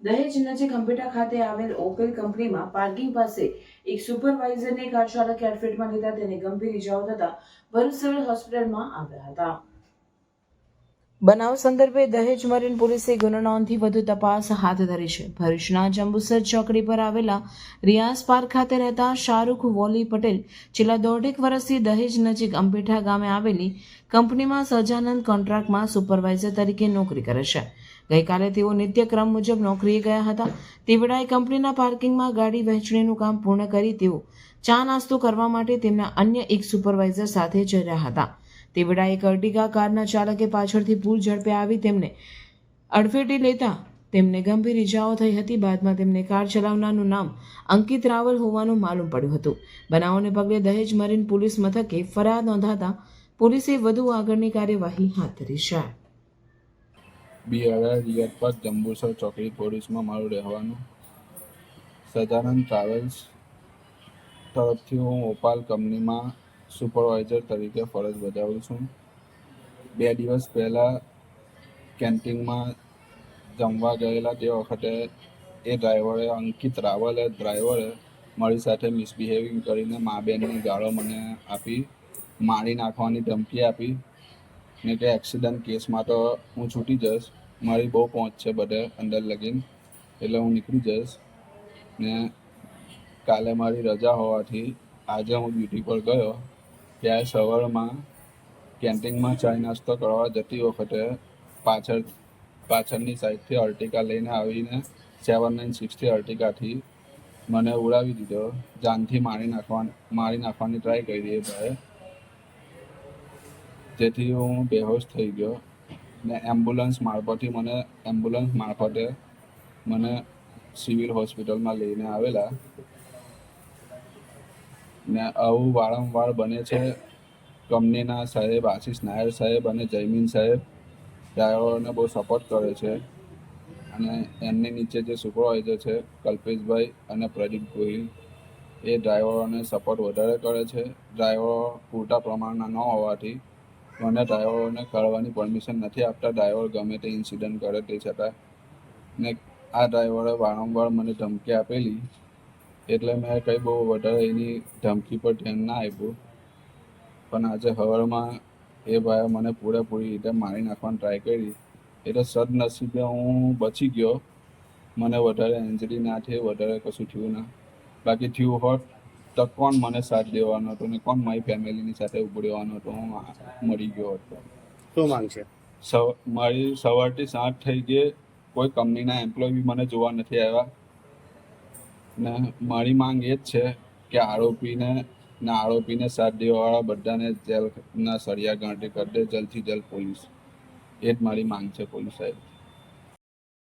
દહેજ નજીક અંબેટા ખાતે આવેલ ઓપેલ કંપનીમાં પાર્કિંગ પાસે એક સુપરવાઇઝરને કાર ચાલકે અડફેટમાં લીધા તેને ગંભીર ઇજાઓ થતા ભરૂચ હોસ્પિટલમાં આવ્યા હતા. બનાવ સંદર્ભે દહેજ મરીન પોલીસે ગુનો નોંધી વધુ તપાસ હાથ ધરી છે. ભરૂચના જંબુસર ચોકડી પર આવેલા રિયાઝ પાર્ક ખાતે રહેતા શાહરૂખ વોલી પટેલ છેલ્લા દોઢેક વર્ષથી દહેજ નજીક અંબેઠા ગામે આવેલી કંપનીમાં સજાનંદ કોન્ટ્રાક્ટમાં સુપરવાઇઝર તરીકે નોકરી કરે છે. ગઈકાલે તેઓ નિત્યક્રમ મુજબ નોકરીએ ગયા હતા. તે વેળાએ કંપનીના પાર્કિંગમાં ગાડી વહેંચણીનું કામ પૂર્ણ કરી તેઓ ચા નાસ્તો કરવા માટે તેમના અન્ય એક સુપરવાઇઝર સાથે જઈ રહ્યા હતા. તે વેળાએ એક અર્ટિગા કારના ચાલકે પાછળથી પૂર ઝડપે આવી તેમને અડફેટે લેતા તેમને ગંભીર ઇજાઓ થઈ હતી. બાદમાં તેમને કાર ચલાવનારનું નામ અંકિત રાવલ હોવાનું માલુમ પડ્યું હતું. બનાવોને પગલે દહેજ મરીન પોલીસ મથકે ફરિયાદ નોંધાતા પોલીસે વધુ આગળની કાર્યવાહી હાથ ધરી છે. બિહારા રિયાદ પર જંબુસર ચોકડી પોલીસમાં મારું રહેવાનું. સદાનંદ ટ્રાવેલ્સ તરફથી હું ઓપાલ કંપનીમાં સુપરવાઇઝર તરીકે ફરજ બજાવું છું. બે દિવસ પહેલાં કેન્ટીનમાં જમવા ગયેલા તે વખતે એ ડ્રાઈવરે અંકિત રાવલે ડ્રાઈવરે મારી સાથે મિસબિહેવિંગ કરીને મા બેનની ગાળો મને આપી, મારી નાખવાની ધમકી આપી. ને કે એક્સિડન્ટ કેસમાં તો હું છૂટી જઈશ. મારી બહુ પહોંચ છે બધે અંદર લગીન. એટલે હું નીકળી જઈશ. ને કાલે મારી રજા હોવાથી આજે હું ડ્યુટી પર ગયો. ત્યારે સવારમાં કેન્ટીનમાં ચાય નાસ્તો કરવા જતી વખતે પાછળ, પાછળની સાઈડથી અર્ટિકા લઈને આવીને સેવન નાઇન સિક્સથી અર્ટિકાથી મને ઉડાવી દીધો. જાનથી મારી નાખવા, મારી નાખવાની ટ્રાય કરી એ ભાઈએ. જેથી હું બેહોશ થઈ ગયો ને એમ્બ્યુલન્સ મારફતથી મને એમ્બ્યુલન્સ મારફતે મને સિવિલ હોસ્પિટલમાં લઈને આવેલા. ને આવું વારંવાર બને છે. કંપનીના સાહેબ, આશીષ નાયર સાહેબ અને જયમીન સાહેબ ડ્રાઈવરોને બહુ સપોર્ટ કરે છે. અને એમની નીચે જે સુપરવાઇઝર છે, કલ્પેશભાઈ અને પ્રદીપ ગોહિલ, એ ડ્રાઈવરોને સપોર્ટ વધારે કરે છે. ડ્રાઈવરો પૂરતા પ્રમાણના ન હોવાથી મને ડ્રાઈવરોને કરવાની પરમિશન નથી આપતા. ડ્રાઈવર ગમે તે ઇન્સિડન્ટ કરે તે છતાં ને આ ડ્રાઈવરે વારંવાર મને ધમકી આપેલી. એટલે મેં કંઈ બહુ વધારે એની ધમકી પર ધ્યાન ના આપ્યું. પણ આજે હવારમાં એ ભાઈએ મને પૂરેપૂરી રીતે મારી નાખવાની ટ્રાય કરી. એટલે સદનસીબે હું બચી ગયો. મને વધારે એન્જરી ના થઈ, વધારે કશું થયું ના. બાકી થયું હોત તો કોણ મને સાથ દેવાનો હતો ને કોણ મારી ફેમિલીની સાથે ઊભો રહેવાનો હતો? હું મરી ગયો હતો. શું માંગ છે? મારી સવારથી સાંજ થઈ ગઈ. કોઈ કંપનીના એમ્પ્લોય મને જોવા નથી આવ્યા. ને મારી માંગ એ જ છે કે આરોપીને ના આરોપીને સાથ દેવાવાળા બધાને જેલના સળિયા ગણતરી કરી દે જલ્દથી જલ્દ પોલીસ. એ જ મારી માંગ છે પોલીસ સાહેબ